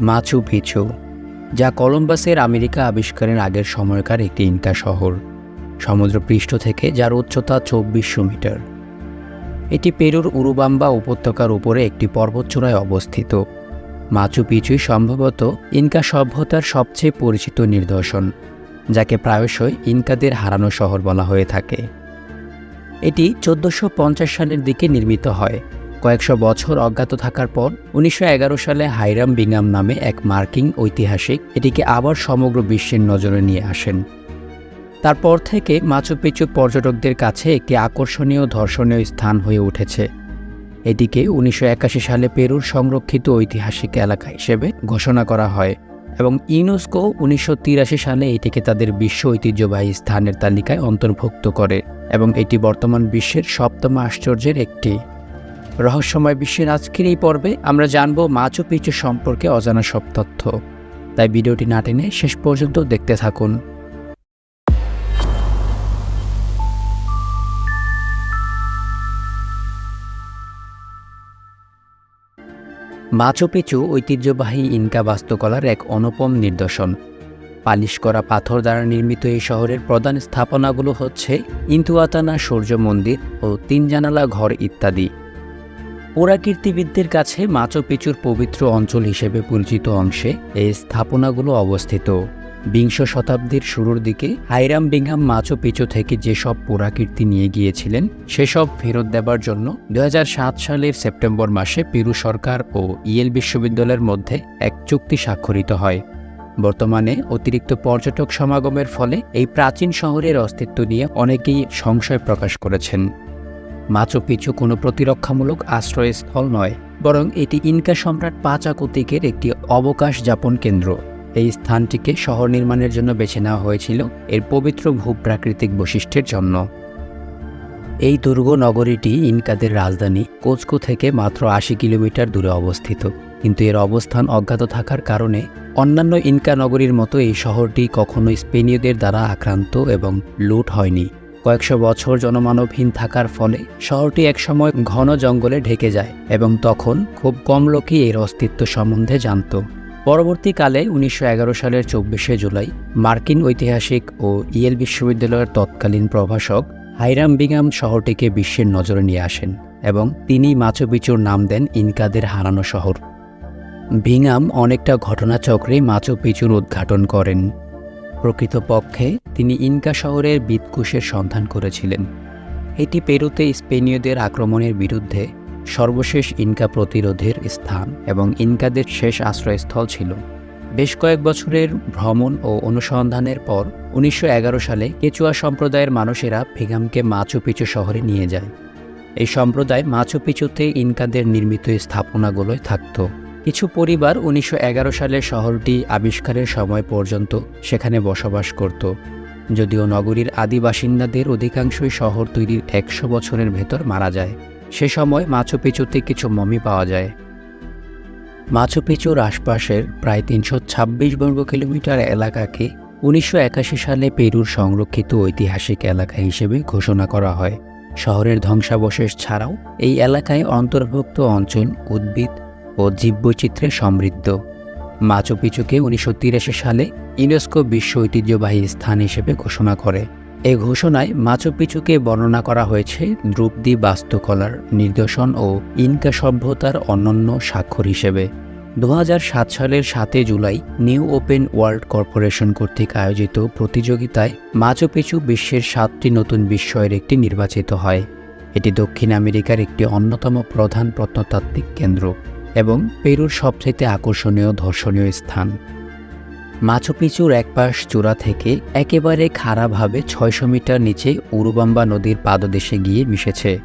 Machu Picchu, যা কলম্বাসের America আবিষ্কারের আগের সময়কার একটি ইনকা শহর, সমুদ্রপৃষ্ঠ থেকে যার উচ্চতা চব্বিশশো মিটার। এটি পেরুর উরুবাম্বা উপত্যকার উপরে একটি পর্বতচূড়ায় অবস্থিত। মাচু পিচুই সম্ভবত ইনকা সভ্যতার সবচেয়ে পরিচিত নিদর্শন, যাকে প্রায়শই ইনকাদের হারানো শহর বলা হয়ে থাকে। এটি চোদ্দোশো সালের দিকে নির্মিত হয়। কয়েকশো বছর অজ্ঞাত থাকার পর উনিশশো এগারো সালে হাইরাম বিঙ্গাম নামে এক মার্কিং ঐতিহাসিক এটিকে আবার সমগ্র বিশ্বের নজরে নিয়ে আসেন। তারপর থেকে মাচু পিচু পর্যটকদের কাছে একটি আকর্ষণীয় ধর্ষণীয় স্থান হয়ে উঠেছে। এটিকে উনিশশো একাশি সালে পেরুর সংরক্ষিত ঐতিহাসিক এলাকা হিসেবে ঘোষণা করা হয় এবং ইউনেস্কো উনিশশো তিরাশি সালে এটিকে তাদের বিশ্ব ঐতিহ্যবাহী স্থানের তালিকায় অন্তর্ভুক্ত করে এবং এটি বর্তমান বিশ্বের সপ্তম আশ্চর্যের একটি রহস্যময় বিশ্বের আজকের এই পর্বে আমরা জানব মাচু পিচু সম্পর্কে অজানা সব তথ্য। তাই ভিডিওটি না টেনে শেষ পর্যন্ত দেখতে থাকুন। মাচু পিচু ঐতিহ্যবাহী ইনকা বাস্তুকলার এক অনুপম নিদর্শন। পালিশ করা পাথর দ্বারা নির্মিত এই শহরের প্রধান স্থাপনাগুলো হচ্ছে ইন্তুয়াতানা সূর্য মন্দির ও তিন জানালা ঘর ইত্যাদি। পুরাকীর্তিবিদদের কাছে মাচু পিচুর পবিত্র অঞ্চল হিসেবে পরিচিত অংশে এই স্থাপনাগুলো অবস্থিত। বিংশ শতাব্দীর শুরুর দিকে হাইরাম বিংহাম মাচু পিচু থেকে যেসব পুরাকীর্তি নিয়ে গিয়েছিলেন, সেসব ফেরত দেবার জন্য দু হাজার সাত সালের সেপ্টেম্বর মাসে পেরু সরকার ও ইয়েল বিশ্ববিদ্যালয়ের মধ্যে এক চুক্তি স্বাক্ষরিত হয়। বর্তমানে অতিরিক্ত পর্যটক সমাগমের ফলে এই প্রাচীন শহরের অস্তিত্ব নিয়ে অনেকেই সংশয় প্রকাশ করেছেন। মাচু পিচু কোনো প্রতিরক্ষামূলক আশ্রয়স্থল নয়, বরং এটি ইনকা সম্রাট পাচাকুতিকের একটি অবকাশ যাপন কেন্দ্র। এই স্থানটিকে শহর নির্মাণের জন্য বেছে নেওয়া হয়েছিল এর পবিত্র ভূপ্রাকৃতিক বৈশিষ্ট্যের জন্য। এই দুর্গ নগরীটি ইনকাদের রাজধানী কোচকো থেকে মাত্র আশি কিলোমিটার দূরে অবস্থিত, কিন্তু এর অবস্থান অজ্ঞাত থাকার কারণে অন্যান্য ইনকা নগরীর মতো এই শহরটি কখনো স্পেনীয়দের দ্বারা আক্রান্ত এবং লুট হয়নি। কয়েকশো বছর জনমানবহীন থাকার ফলে শহরটি একসময় ঘন জঙ্গলে ঢেকে যায় এবং তখন খুব কম লোকই এর অস্তিত্ব সম্বন্ধে জানত। পরবর্তীকালে উনিশশো এগারো সালের চব্বিশে জুলাই মার্কিন ঐতিহাসিক ও ইয়েল বিশ্ববিদ্যালয়ের তৎকালীন প্রভাষক হাইরাম বিগাম শহরটিকে বিশ্বের নজরে নিয়ে আসেন এবং তিনি মাচুপিচুর নাম দেন ইনকাদের হারানো শহর। ভিঙাম অনেকটা ঘটনাচক্রে মাচু পিচুর উদ্ঘাটন করেন। প্রকৃতপক্ষে, তিনি ইনকা শহরের বিদকুশের সন্ধান করেছিলেন। এটি পেরুতে স্পেনীয়দের আক্রমণের বিরুদ্ধে সর্বশেষ ইনকা প্রতিরোধের স্থান এবং ইনকাদের শেষ আশ্রয়স্থল ছিল। বেশ কয়েক বছরের ভ্রমণ ও অনুসন্ধানের পর উনিশশো এগারো সালে কেচুয়া সম্প্রদায়ের মানুষেরা ভিগামকে মাচু শহরে নিয়ে যায়। এই সম্প্রদায় মাচু পিচুতে ইনকাদের নির্মিত স্থাপনাগুলোয় থাকত। কিছু পরিবার উনিশশো এগারো সালে শহরটি আবিষ্কারের সময় পর্যন্ত সেখানে বসবাস করত। যদিও নগরীর আদি বাসিন্দাদের অধিকাংশই শহর তৈরির একশো বছরের ভেতর মারা যায়। সে সময় মাছু পিচুতে কিছু মমি পাওয়া যায়। মাছু পিচুর আশপাশের প্রায় তিনশো ছাব্বিশ বর্গ কিলোমিটার এলাকাকে উনিশশো একাশি সালে পেরুর সংরক্ষিত ঐতিহাসিক এলাকা হিসেবে ঘোষণা করা হয়। শহরের ধ্বংসাবশেষ ছাড়াও এই এলাকায় অন্তর্ভুক্ত অঞ্চল, উদ্ভিদ ও জীববৈচিত্র্যে সমৃদ্ধ। মাচু পিচুকে উনিশশো সালে ইউনেস্কো বিশ্ব ঐতিহ্যবাহী স্থান হিসেবে ঘোষণা করে। এ ঘোষণায় মাচু পিচুকে বর্ণনা করা হয়েছে দ্রুপদী বাস্তুকলার নিদর্শন ও ইনকা সভ্যতার অনন্য স্বাক্ষর হিসেবে। দু হাজার সাত সালের সাতে July new open world corporation কর্তৃক আয়োজিত প্রতিযোগিতায় মাচু বিশ্বের সাতটি নতুন বিস্ময়ের একটি নির্বাচিত হয়। এটি দক্ষিণ আমেরিকার একটি অন্যতম প্রধান প্রত্নতাত্ত্বিক কেন্দ্র। এবং পেরুর সবচেয়ে আকর্ষণীয়, ধর্ষণীয় স্থান। মাছুপিচুর একপাশ চূড়া থেকে একেবারে খাড়াভাবে ছয়শো মিটার নিচে উরুবাম্বা নদীর পাদদেশে গিয়ে মিশেছে।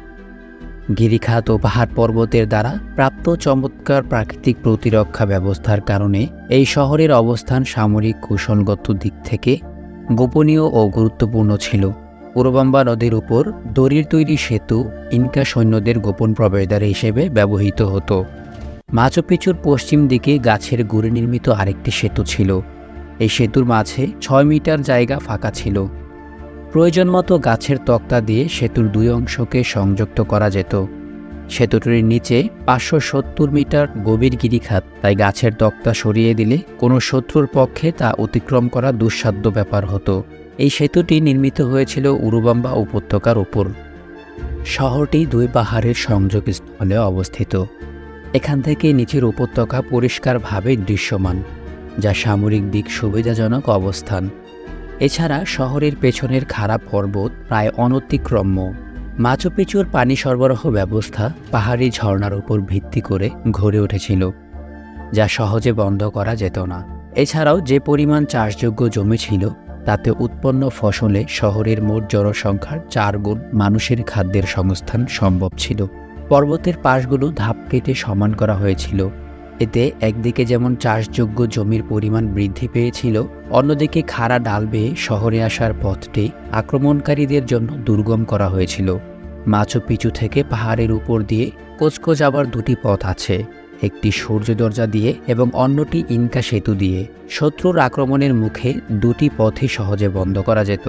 গিরিখাত ও পাহাড় পর্বতের দ্বারা প্রাপ্ত চমৎকার প্রাকৃতিক প্রতিরক্ষা ব্যবস্থার কারণে এই শহরের অবস্থান সামরিক কৌশলগত দিক থেকে গোপনীয় ও গুরুত্বপূর্ণ ছিল। উরুবাম্বা নদীর উপর দড়ির তৈরি সেতু ইনকা সৈন্যদের গোপন প্রবেশদ্বার হিসেবে ব্যবহৃত হতো। মাচুপিচুর পশ্চিম দিকে গাছের গুড়ে নির্মিত আরেকটি সেতু ছিল। এই সেতুর মাঝে ছয় মিটার জায়গা ফাঁকা ছিল। প্রয়োজন মতো গাছের তক্তা দিয়ে সেতুর দুই অংশকে সংযুক্ত করা যেত। সেতুটির নিচে পাঁচশো সত্তর মিটার গভীর গিরিখাত, তাই গাছের তক্তা সরিয়ে দিলে কোনো শত্রুর পক্ষে তা অতিক্রম করা দুঃসাধ্য ব্যাপার হতো। এই সেতুটি নির্মিত হয়েছিল উরুবাম্বা উপত্যকার উপর শহরটি দুই পাহাড়ের সংযোগস্থলে অবস্থিত। এখান থেকে নিচের উপত্যকা পরিষ্কারভাবে দৃশ্যমান, যা সামরিক দিক সুবিধাজনক অবস্থান। এছাড়া শহরের পেছনের খারাপ পর্বত প্রায় অনতিক্রম্য। মাচুপিচুর পানি সরবরাহ ব্যবস্থা পাহাড়ি ঝর্ণার উপর ভিত্তি করে গড়ে উঠেছিল, যা সহজে বন্ধ করা যেত না। এছাড়াও যে পরিমাণ চাষযোগ্য জমি ছিল, তাতে উৎপন্ন ফসলে শহরের মোট জনসংখ্যার চার গুণ মানুষের খাদ্যের সংস্থান সম্ভব ছিল। পর্বতের পাশগুলো ধাপ কেটে সমান করা হয়েছিল। এতে একদিকে যেমন চাষযোগ্য জমির পরিমাণ বৃদ্ধি পেয়েছিল, অন্যদিকে খাড়া ডাল বেয়ে শহরে আসার পথটি আক্রমণকারীদের জন্য দুর্গম করা হয়েছিল। মাচু পিচু থেকে পাহাড়ের উপর দিয়ে কোচকো যাবার দুটি পথ আছে, একটি সূর্য দরজা দিয়ে এবং অন্যটি ইনকা সেতু দিয়ে। শত্রুর আক্রমণের মুখে দুটি পথই সহজে বন্ধ করা যেত।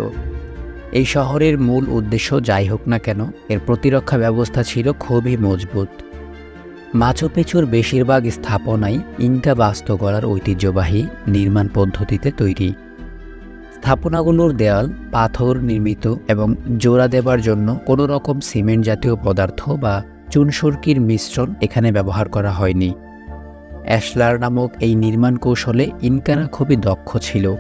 এই শহরের মূল উদ্দেশ্য যাই হোক না কেন, এর প্রতিরক্ষা ব্যবস্থা ছিল খুবই মজবুত। মাচুপিচুর বেশিরভাগ স্থাপনাই ইনকা বাস্তুকলার ঐতিহ্যবাহী নির্মাণ পদ্ধতিতে তৈরি। স্থাপনাগুলোর দেয়াল, পাথর নির্মিত এবং জোড়া দেবার জন্য কোনো রকম সিমেন্ট জাতীয় পদার্থ বা চুনসুরকির মিশ্রণ এখানে ব্যবহার করা হয়নি। অ্যাশলার নামক এই নির্মাণ কৌশলে ইনকারা খুবই দক্ষ ছিল।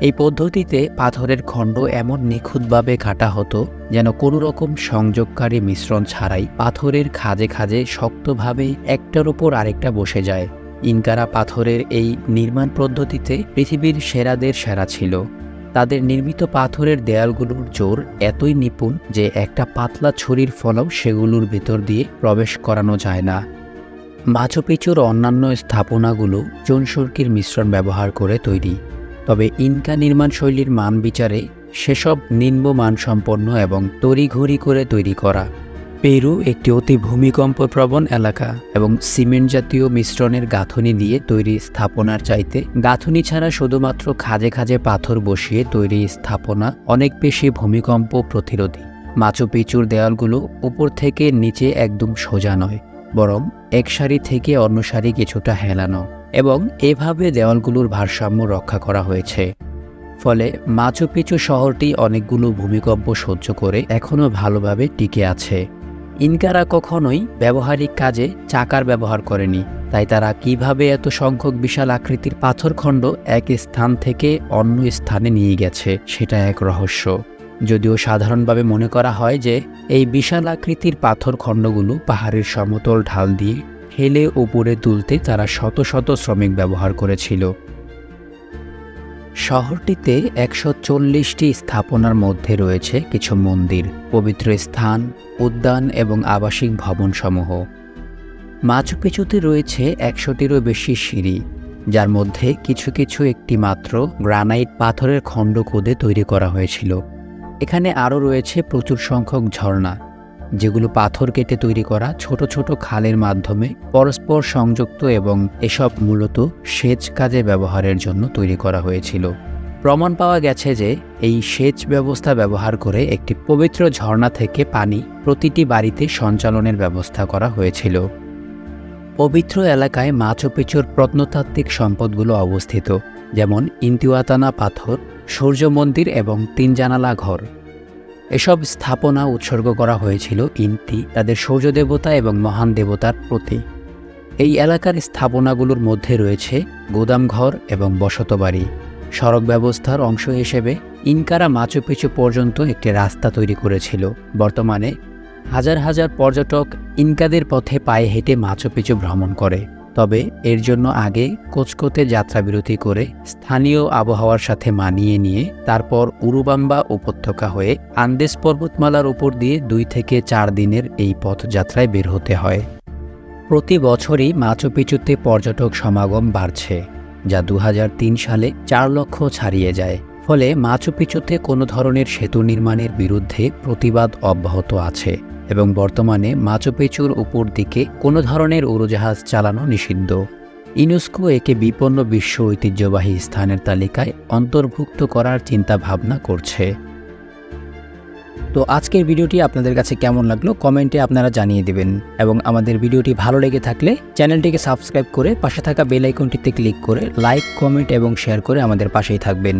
এই পদ্ধতিতে পাথরের খণ্ড এমন নিখুঁতভাবে কাটা হতো যেন কোনো রকম সংযোগকারী মিশ্রণ ছাড়াই পাথরের খাজে খাজে শক্তভাবে একটার ওপর আরেকটা বসে যায়। ইনকারা পাথরের এই নির্মাণ পদ্ধতিতে পৃথিবীর সেরাদের সেরা ছিল। তাদের নির্মিত পাথরের দেয়ালগুলোর জোর এতই নিপুণ যে একটা পাতলা ছুরির ফলেও সেগুলোর ভেতর দিয়ে প্রবেশ করানো যায় না। মাছুপিচুর অন্যান্য স্থাপনাগুলো চুনসুরকির মিশ্রণ ব্যবহার করে তৈরি। তবে ইনকা নির্মাণ শৈলীর মান বিচারে সেসব নিম্ন মানসম্পন্ন এবং তড়িঘড়ি করে তৈরি করা। পেরু একটি অতি ভূমিকম্প প্রবণ এলাকা এবং সিমেন্ট জাতীয় মিশ্রণের গাঁথনি দিয়ে তৈরি স্থাপনার চাইতে গাঁথনি ছাড়া শুধুমাত্র খাজে খাজে পাথর বসিয়ে তৈরি স্থাপনা অনেক বেশি ভূমিকম্প প্রতিরোধী। মাচু পিচুর দেয়ালগুলো উপর থেকে নিচে একদম সোজা নয়, বরং এক সারি থেকে অন্য সারি কিছুটা হেলানো। এবং এভাবে দেওয়ালগুলোর ভারসাম্য রক্ষা করা হয়েছে। ফলে মাচু পিচু শহরটি অনেকগুলো ভূমিকম্প সহ্য করে এখনও ভালোভাবে টিকে আছে। ইনকারা কখনোই ব্যবহারিক কাজে চাকার ব্যবহার করেনি, তাই তারা কীভাবে এত সংখ্যক বিশাল আকৃতির পাথরখণ্ড এক স্থান থেকে অন্য স্থানে নিয়ে গেছে, সেটা এক রহস্য। যদিও সাধারণভাবে মনে করা হয় যে, এই বিশাল আকৃতির পাথর খণ্ডগুলো পাহাড়ের সমতল ঢাল দিয়ে ঠেলে উপরে তুলতে তারা শত শত শ্রমিক ব্যবহার করেছিল। শহরটিতে একশো চল্লিশটি স্থাপনার মধ্যে রয়েছে কিছু মন্দির, পবিত্র স্থান, উদ্যান এবং আবাসিক ভবনসমূহ। মাচুপিচুতে রয়েছে একশোটিরও বেশি সিঁড়ি, যার মধ্যে কিছু কিছু একটি মাত্র গ্রানাইট পাথরের খণ্ড খুদে তৈরি করা হয়েছিল। এখানে আরও রয়েছে প্রচুর সংখ্যক ঝর্ণা। যেগুলো পাথর কেটে তৈরি করা ছোট ছোট খালের মাধ্যমে পরস্পর সংযুক্ত এবং এসব মূলত সেচ কাজে ব্যবহারের জন্য তৈরি করা হয়েছিল। প্রমাণ পাওয়া গেছে যে এই সেচ ব্যবস্থা ব্যবহার করে একটি পবিত্র ঝর্ণা থেকে পানি প্রতিটি বাড়িতে সঞ্চালনের ব্যবস্থা করা হয়েছিল। পবিত্র এলাকায় মাছপিচুর প্রত্নতাত্ত্বিক সম্পদগুলো অবস্থিত, যেমন ইন্তিওয়াতানা পাথর সূর্য মন্দির এবং তিন জানালা ঘর। এসব স্থাপনা উৎসর্গ করা হয়েছিল ইন্তি, তাদের সূর্য দেবতা এবং মহান দেবতার প্রতি। এই এলাকার স্থাপনাগুলোর মধ্যে রয়েছে গোদামঘর এবং বসতবাড়ি সড়ক ব্যবস্থার অংশ হিসেবে ইনকারা মাচুপিচু পর্যন্ত একটি রাস্তা তৈরি করেছিল। বর্তমানে হাজার হাজার পর্যটক ইনকাদের পথে পায়ে হেঁটে মাচুপিচু ভ্রমণ করে। তবে এর জন্য আগে কোচকোতে যাত্রাবিরতি করে স্থানীয় আবহাওয়ার সাথে মানিয়ে নিয়ে তারপর উরুবাম্বা উপত্যকা হয়ে আন্দেস পর্বতমালার উপর দিয়ে দুই থেকে চার দিনের এই পথযাত্রায় বের হতে হয়। প্রতি বছরই মাচুপিচুতে পর্যটক সমাগম বাড়ছে, যা দু হাজার তিন সালে চার লক্ষ ছাড়িয়ে যায়। ফলে মাচুপিচুতে কোনো ধরনের সেতু নির্মাণের বিরুদ্ধে প্রতিবাদ অব্যাহত আছে। এবং বর্তমানে মাচুপিচুর উপর দিকে কোনো ধরনের উড়োজাহাজ চালানো নিষিদ্ধ। ইউনেস্কো একে বিপন্ন বিশ্ব ঐতিহ্যবাহী স্থানের তালিকায় অন্তর্ভুক্ত করার চিন্তা ভাবনা করছে। তো আজকের ভিডিওটি আপনাদের কাছে কেমন লাগল কমেন্টে আপনারা জানিয়ে দেবেন। এবং আমাদের ভিডিওটি ভালো লেগে থাকলে চ্যানেলটিকে সাবস্ক্রাইব করে পাশে থাকা বেল আইকনটিতে ক্লিক করে লাইক, কমেন্ট এবং শেয়ার করে আমাদের পাশেই থাকবেন।